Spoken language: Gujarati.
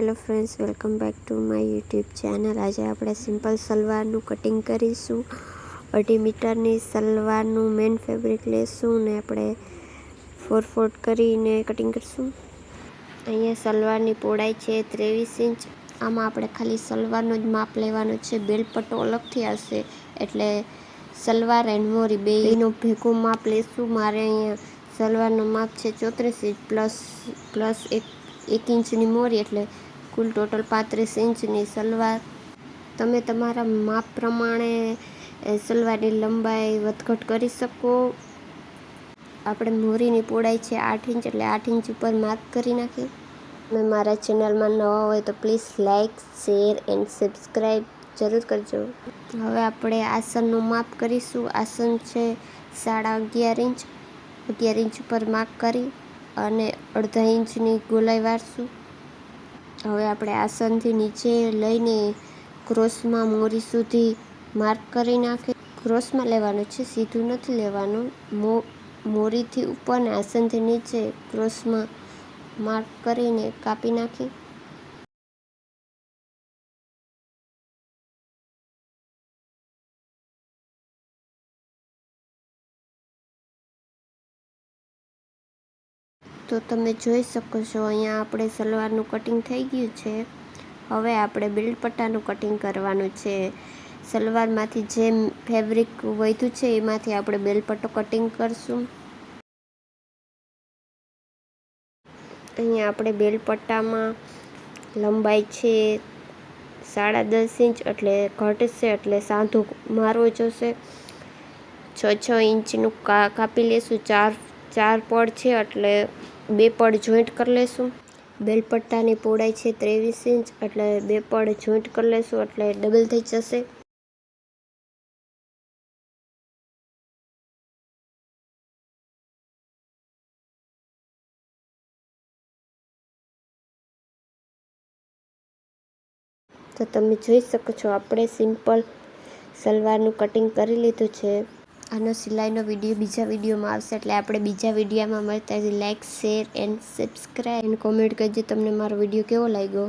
Hello friends, welcome back to my YouTube channel. આજે આપણે સિમ્પલ સલવારનું કટિંગ કરીશું. અઢી મીટરની સલવારનું મેન ફેબ્રિક લેશું ને આપણે ફોર ફોર્ટ કરીને કટિંગ કરીશું. અહીંયા સલવારની પહોળાઈ છે ત્રેવીસ ઇંચ. આમાં આપણે ખાલી સલવારનો જ માપ લેવાનો છે. બેલપટ્ટો અલગથી આવશે. એટલે સલવાર એન્ડ મોરી બેનો ભેગું માપ લેશું. મારે અહીંયા સલવારનું માપ છે ચોત્રીસ ઇંચ પ્લસ પ્લસ એક એક ઇંચની મોરી. એટલે કુલ ટોટલ પાંત્રીસ ઇંચની સલવાર. તમે તમારા માપ પ્રમાણે સલવારની લંબાઈ વધઘટ કરી શકો. આપણે મોરીની પહોળાઈ છે આઠ ઇંચ એટલે આઠ ઇંચ ઉપર માર્ક કરી નાખી તમે મારા ચેનલમાં નવા હોય તો please like share and subscribe જરૂર કરજો. હવે આપણે આસનનું માપ કરીશું. આસન છે સાડા અગિયાર ઇંચ. અગિયાર ઇંચ ઉપર માર્ક કરી અને અડધા ઇંચની ગોલાઈ વાળશું હવે આપણે આસનથી નીચે લઈને ક્રોસમાં મોરી સુધી માર્ક કરી નાખી. ક્રોસમાં લેવાનું છે, સીધું નથી લેવાનું. મો, મોરીથી ઉપર ને આસનથી નીચે ક્રોસમાં માર્ક કરીને કાપી નાખી. તો તમે જોઈ શકો છો, અહીંયા આપણે સલવારનું કટિંગ થઈ ગયું છે. હવે આપણે બેલ્ટ પટ્ટાનું કટિંગ કરવાનું છે. સલવારમાંથી જે ફેબ્રિક વધ્યું છે, એમાંથી આપણે બેલ્ટ પટ્ટો કટિંગ કરશું. અહીંયા આપણે બેલ્ટ પટ્ટામાં લંબાઈ છે સાડા દસ ઇંચ એટલે ઘટશે એટલે સાંધો મારવો જોશે. છ છ ઇંચનું કાપી લેશું. ચાર ચાર પડ છે એટલે બે પડ જોઈન્ટ કરી લેશું. બેલપટ્ટાની પહોળાઈ છે ત્રેવીસ ઇંચ, એટલે બે પડ જોઈન્ટ કરી લેશું, એટલે ડબલ થઈ જશે. તો તમે જોઈ શકો છો, આપણે સિમ્પલ સલવારનું કટિંગ કરી લીધું છે. આનો સિલાઈનો વીડિયો બીજા વિડીયોમાં આવશે એટલે આપણે બીજા વિડીયામાં મળતા like share and subscribe and comment કરજો તમને મારો વીડિયો કેવો લાગ્યો.